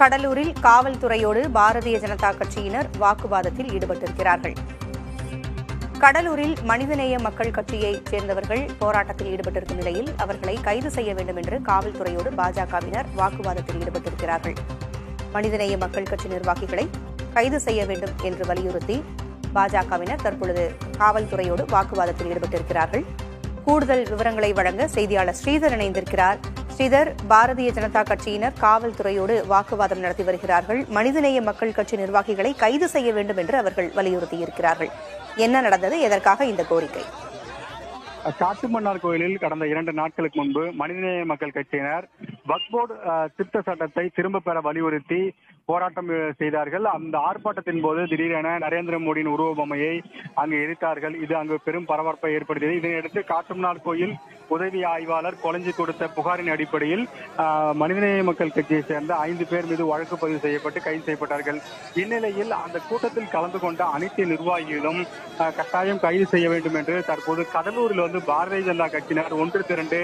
கடலூரில் காவல்துறையோடு பாரதிய ஜனதா கட்சியினர் வாக்குவாதத்தில் ஈடுபட்டிருக்கிறார்கள். கடலூரில் மனிதநேய மக்கள் கட்சியைச் சேர்ந்தவர்கள் போராட்டத்தில் ஈடுபட்டிருக்கும் நிலையில் அவர்களை கைது செய்ய வேண்டும் என்று காவல்துறையோடு பாஜகவினர் வாக்குவாதத்தில் ஈடுபட்டிருக்கிறார்கள். மனிதநேய மக்கள் கட்சி நிர்வாகிகளை கைது செய்ய வேண்டும் என்று வலியுறுத்தி பாஜகவினர் தற்பொழுது காவல்துறையோடு வாக்குவாதத்தில் ஈடுபட்டிருக்கிறார்கள். கூடுதல் விவரங்களை வழங்க செய்தியாளர் ஸ்ரீதர் இணைந்திருக்கிறார். ஸ்ரீதர் பாரதிய ஜனதா கட்சியினர் காவல்துறையோடு வாக்குவாதம் நடத்தி வருகிறார்கள். மனிதநேய மக்கள் கட்சி நிர்வாகிகளை கைது செய்ய வேண்டும் என்று அவர்கள் வலியுறுத்தியிருக்கிறார்கள். என்ன நடந்தது? எதற்காக இந்த கோரிக்கை? காட்டுமன்னார் கோயிலில் கடந்த இரண்டு நாட்களுக்கு முன்பு மனிதநேய மக்கள் கட்சியினர் வக்போர்டு திருத்த சட்டத்தை திரும்ப பெற வலியுறுத்தி போராட்டம் செய்தார்கள். அந்த ஆர்ப்பாட்டத்தின் போது திடீரென நரேந்திர மோடியின் உருவ பொம்மையை அங்கு எரித்தார்கள். இது அங்கு பெரும் பரபரப்பை ஏற்படுத்தியது. இதனையடுத்து காட்டும்நாள் கோயில் உதவி ஆய்வாளர் கொலைஞ்சி கொடுத்த புகாரின் அடிப்படையில் மனிதநேய மக்கள் கட்சியை சேர்ந்த ஐந்து பேர் மீது வழக்கு பதிவு செய்யப்பட்டு கைது செய்யப்பட்டார்கள். இந்நிலையில் அந்த கூட்டத்தில் கலந்து கொண்ட அனைத்து நிர்வாகிகளும் கட்டாயம் கைது செய்ய வேண்டும் என்று தற்போது கடலூரில் வந்து பாரதிய ஜனதா கட்சியினர் ஒன்று திரண்டு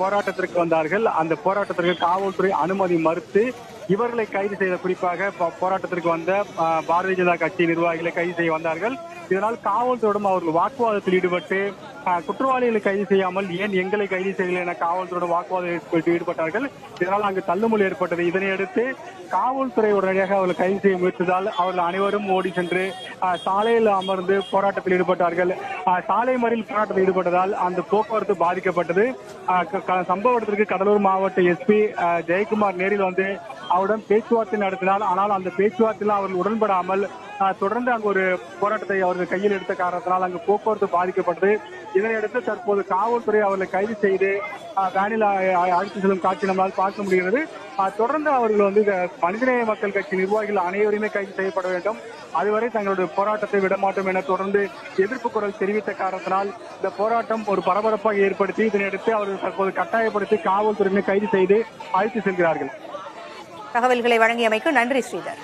போராட்டத்திற்கு வந்தார்கள். அந்த போராட்டத்திற்கு காவல்துறை அனுமதி மறுத்து இவர்களை கைது செய்த குறிப்பாக போராட்டத்திற்கு வந்த அஹ், பாரதிய ஜனதா கட்சி நிர்வாகிகளை கைது செய்ய வந்தார்கள். இதனால் காவல்துறையிடம் அவர்கள் வாக்குவாதத்தில் ஈடுபட்டு குற்றவாளிகளை கைது செய்யாமல் ஏன் எங்களை கைது செய்யல என காவல்துறையோட வாக்குவாதத்தில் ஈடுபட்டார்கள்? இதனால் அங்கு தள்ளுமுள் ஏற்பட்டது. இதனையடுத்து காவல்துறை உடனடியாக அவர்களை கைது செய்ய முயற்சித்தால் அவர்கள் அனைவரும் ஓடி சென்று சாலையில் அமர்ந்து போராட்டத்தில் ஈடுபட்டார்கள். சாலை மறியல் போராட்டத்தில் ஈடுபட்டதால் அந்த போக்குவரத்து பாதிக்கப்பட்டது. க- க- சம்பவ இடத்திற்கு கடலூர் மாவட்ட எஸ்பி ஜெயக்குமார் நேரில் வந்து அவருடன் பேச்சுவார்த்தை நடத்தினார். ஆனால் அந்த பேச்சுவார்த்தையில் அவர்கள் உடன்படாமல் தொடர்ந்து அங்கு ஒரு போராட்டத்தை அவர்கள் கையில் எடுத்த காரணத்தினால் அங்கு போக்குவரத்து பாதிக்கப்பட்டது. இதனையடுத்து தற்போது காவல்துறை அவர்களை கைது செய்து வேனில் அழைத்து செல்லும் காட்சி நம்மால் பார்க்க முடிகிறது. தொடர்ந்து அவர்கள் வந்து மனிதநேய மக்கள் கட்சி நிர்வாகிகள் அனைவருமே கைது செய்யப்பட வேண்டும். அதுவரை தங்களுடைய போராட்டத்தை விடமாட்டோம் என தொடர்ந்து எதிர்ப்பு குரல் தெரிவித்த காரணத்தினால் இந்த போராட்டம் ஒரு பரபரப்பாக ஏற்படுத்தி இதனையடுத்து அவர்கள் தற்போது கட்டாயப்படுத்தி காவல்துறையினர் கைது செய்து அழைத்து செல்கிறார்கள். தகவல்களை வழங்கியமைக்கு நன்றி ஸ்ரீதர்.